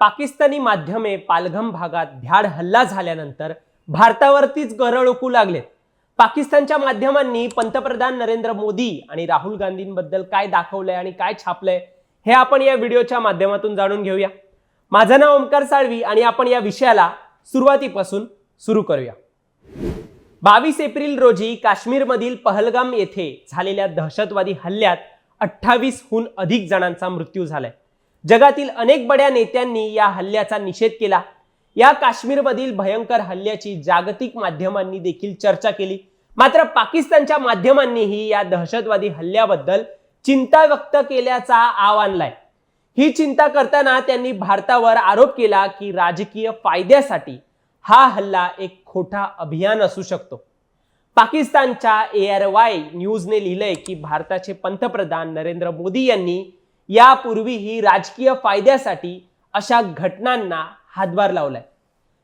पाकिस्तानी माध्यमे पालघम भागात भ्याड हल्ला झाल्यानंतर भारतावरतीच गरळ ओकू लागलेत. पाकिस्तानच्या माध्यमांनी पंतप्रधान नरेंद्र मोदी आणि राहुल गांधींबद्दल काय दाखवलंय आणि काय छापलंय हे आपण या व्हिडिओच्या माध्यमातून जाणून घेऊया. माझं नाव ओमकार साळवी आणि आपण या विषयाला सुरुवातीपासून सुरू करूया. बावीस एप्रिल रोजी काश्मीरमधील पहलगाम येथे झालेल्या दहशतवादी हल्ल्यात अठ्ठावीसहून अधिक जणांचा मृत्यू झालाय. जगातील अनेक बड्या नेत्यांनी या हल्ल्याचा निषेध केला. या काश्मीरमधील भयंकर हल्ल्याची जागतिक माध्यमांनी देखील चर्चा केली. मात्र पाकिस्तानच्या माध्यमांनीही या दहशतवादी हल्ल्याबद्दल चिंता व्यक्त केल्याचा आव आणलाय ही चिंता करताना त्यांनी भारतावर आरोप केला की राजकीय फायद्यासाठी हा हल्ला एक खोटा अभियान असू शकतो. पाकिस्तानच्या ए आर वाय न्यूजने लिहिलंय की भारताचे पंतप्रधान नरेंद्र मोदी यांनी यापूर्वीही राजकीय फायद्यासाठी अशा घटनांना हातभार लावलाय.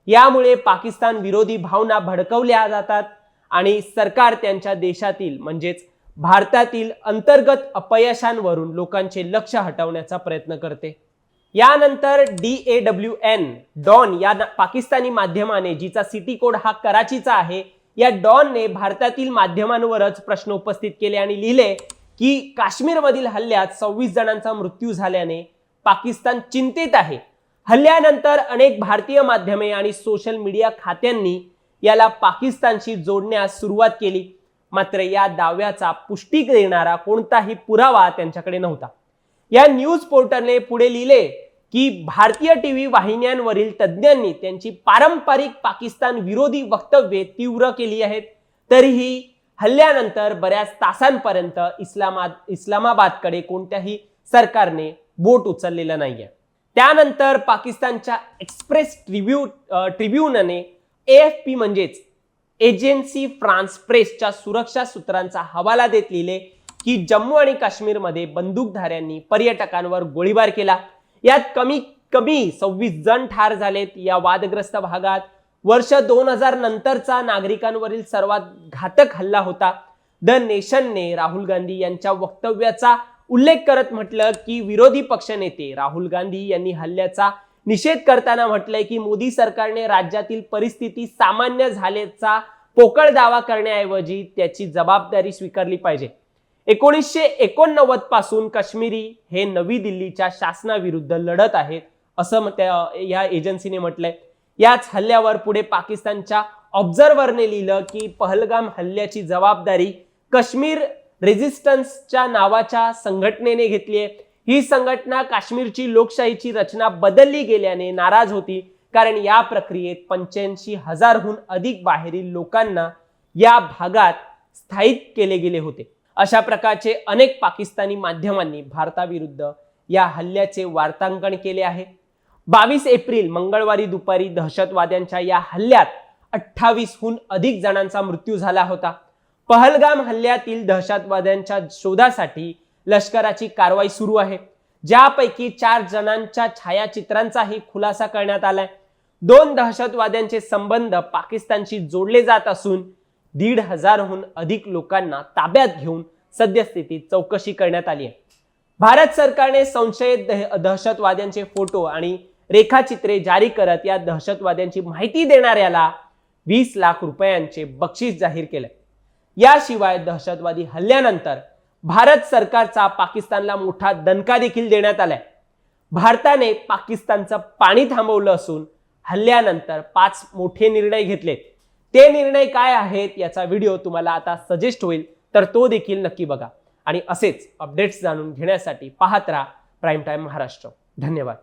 यामुळे पाकिस्तान विरोधी भावना भडकवल्या जातात आणि सरकार त्यांच्या देशातील म्हणजेच भारतातील अंतर्गत अपयशांवरून लोकांचे लक्ष हटवण्याचा प्रयत्न करते. यानंतर D A W N Dawn या पाकिस्तानी माध्यमाने जिचा सिटी कोड हा कराचीचा आहे या डॉनने भारतातील माध्यमांवरच प्रश्न उपस्थित केले आणि लिहिले की काश्मीरमधील हल्ल्यात सव्वीस जणांचा मृत्यू झाल्याने पाकिस्तान चिंतेत आहे. हल्ल्यानंतर अनेक भारतीय माध्यमे आणि सोशल मीडिया खात्यांनी याला पाकिस्तानशी जोडण्यास सुरुवात केली. मात्र या दाव्याचा पुष्टी देणारा कोणताही पुरावा त्यांच्याकडे नव्हता. या न्यूज पोर्टलने पुढे लिहिले की भारतीय टीव्ही वाहिन्यांवरील तज्ज्ञांनी त्यांची पारंपरिक पाकिस्तान विरोधी वक्तव्ये तीव्र केली आहेत. तरीही हल्ल्यानंतर बऱ्याच तासांपर्यंत इस्लामाद इस्लामाबादकडे कोणत्याही सरकारने बोट उचललेलं नाहीये. त्यानंतर पाकिस्तानच्या एक्सप्रेस ट्रिब्यू ट्रिब्युनने एफ पी म्हणजेच एजन्सी फ्रान्स प्रेसच्या सुरक्षा सूत्रांचा हवाला देत लिहिले की जम्मू आणि काश्मीरमध्ये बंदूकधाऱ्यांनी पर्यटकांवर गोळीबार केला. यात कमी कमी सव्वीस जण ठार झालेत. या वादग्रस्त भागात वर्ष दोन हजार नंतरचा नागरिकांवरील सर्वात घातक हल्ला होता. द नेशनने राहुल गांधी यांच्या वक्तव्याचा उल्लेख करत म्हटलं की विरोधी पक्षनेते राहुल गांधी यांनी हल्ल्याचा निषेध करताना म्हटलंय की मोदी सरकारने राज्यातील परिस्थिती सामान्य झाल्याचा पोकळ दावा करण्याऐवजी त्याची जबाबदारी स्वीकारली पाहिजे. एकोणीसशे एकोणनव्वदपासून काश्मीरी हे नवी दिल्लीच्या शासनाविरुद्ध लढत आहेत असं त्या- या एजन्सीने म्हटलंय. याच हल्ल्यावर पुढे पाकिस्तानच्या ऑब्झर्व्हरने लिहिलं की पहलगाम हल्ल्याची जबाबदारी काश्मीर रेझिस्टन्सच्या नावाच्या संघटनेने घेतली आहे. ही संघटना काश्मीरची लोकशाहीची रचना बदलली गेल्याने नाराज होती. कारण या प्रक्रियेत पंच्याऐंशी हजारहून अधिक बाहेरील लोकांना या भागात स्थायिक केले गेले होते. अशा प्रकारचे अनेक पाकिस्तानी माध्यमांनी भारताविरुद्ध या हल्ल्याचे वार्तांकन केले आहे. बावीस एप्रिल मंगळवारी दुपारी दहशतवाद्यांच्या या हल्ल्यात अठ्ठावीसहून अधिक जणांचा मृत्यू झाला होता. पहलगाम हल्ल्यातील दहशतवाद्यांच्या शोधासाठी लष्कराची कारवाई सुरू आहे. ज्यापैकी चार जणांच्या छायाचित्रांचाही खुलासा करण्यात आलाय. दोन दहशतवाद्यांचे संबंध पाकिस्तानशी जोडले जात असून दीड हजारहून अधिक लोकांना ताब्यात घेऊन सद्यस्थितीत चौकशी करण्यात आली आहे. भारत सरकारने संशयित दह- दहशतवाद्यांचे फोटो आणि रेखाचित्रे जारी करत या दहशतवाद्यांची माहिती देणाऱ्याला वीस लाख रुपयांचे बक्षीस जाहीर केले याशिवाय दहशतवादी हल्ल्यानंतर भारत सरकारचा पाकिस्तानला मोठा दणका देखील देण्यात आलाय. भारताने पाकिस्तानचं पाणी थांबवलं असून हल्ल्यानंतर पाच मोठे निर्णय घेतलेत. ते निर्णय काय आहेत याचा व्हिडिओ तुम्हाला आता सजेस्ट होईल तर तो देखील नक्की बघा. आणि असेच अपडेट्स जाणून घेण्यासाठी पाहत राहा प्राईम टाईम महाराष्ट्र. धन्यवाद.